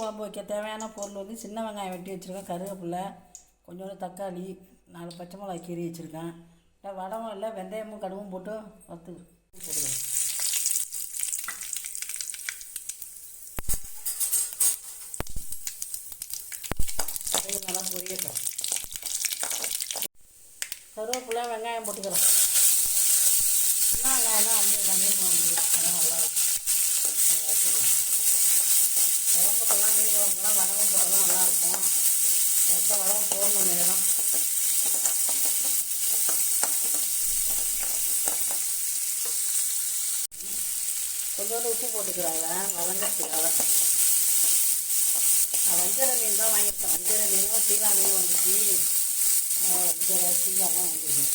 குழம்பு வைக்க தேவையான பொருள் வந்து சின்ன வெங்காயம் வெட்டி வச்சுருக்கேன் கருவேப்பிலை கொஞ்சோண்டு தக்காளி நாலு பச்சை மிளகாய் கீறி வச்சுருக்கேன். இல்லை வடமும் இல்லை வெந்தயமும் கடுவும் போட்டு வறுத்து போட்டுக்கிறேன். நல்லா பொரியட்டும். கருவேப்பிலை வெங்காயம் போட்டுக்கிறோம் சின்ன வெங்காயம் தான் வந்து மீன் குழம்பு அதான் நல்லாயிருக்கும் வச்சுக்கலாம் குழம்புக்கெல்லாம் மீன் வடகம் போட்டால் தான் நல்லாயிருக்கும். எப்போ வடகம் போடணும் நேரம். கொஞ்சோண்டு உப்பு போட்டுக்கிறாங்க வதங்கிறதுக்காக நான் வஞ்சர மீன் தான் வாங்கியிருக்கேன். வஞ்சர மீனும் சீலா மீன் வந்துச்சு. அஹ் வஞ்சர சீலாலாம் வாங்கியிருக்கேன்.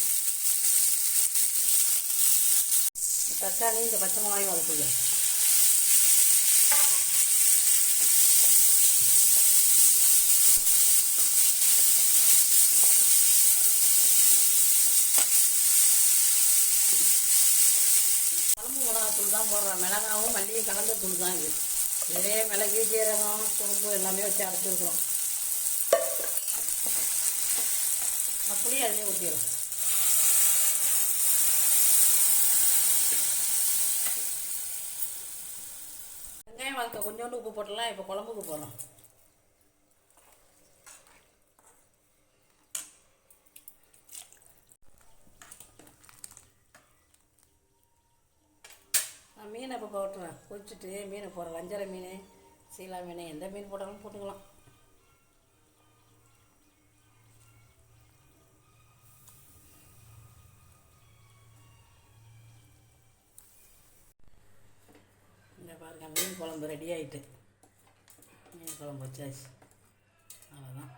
தக்காளி இந்த பச்சை மிளகாயும் வதக்கிக்கிறேன். குழம்பு மிளகாத்தூள் தான் போடுறோம். மிளகாவும் மல்லியும் கலந்த தூள் தான் இது. இதே மிளகு ஜீரகம் குழம்பு எல்லாமே வச்சு அரைச்சிருக்கிறோம். அப்படியே அதிலே ஊற்றிடும் வெங்காயம் வளர்க்க கொஞ்சோண்டு உப்பு போட்டலாம் இப்போ குழம்புக்கு போடலாம் மீனை இப்போ போட்டுருவேன்? பொரிச்சிட்டு மீனை போடுறேன் வஞ்சர மீன் சீலா மீன் எந்த மீன் போட்டாலும் போட்டுக்கலாம். இந்த பாருங்க மீன் குழம்பு ரெடி ஆகிட்டு மீன் குழம்பு வச்சாச்சு. அவ்வளோதான்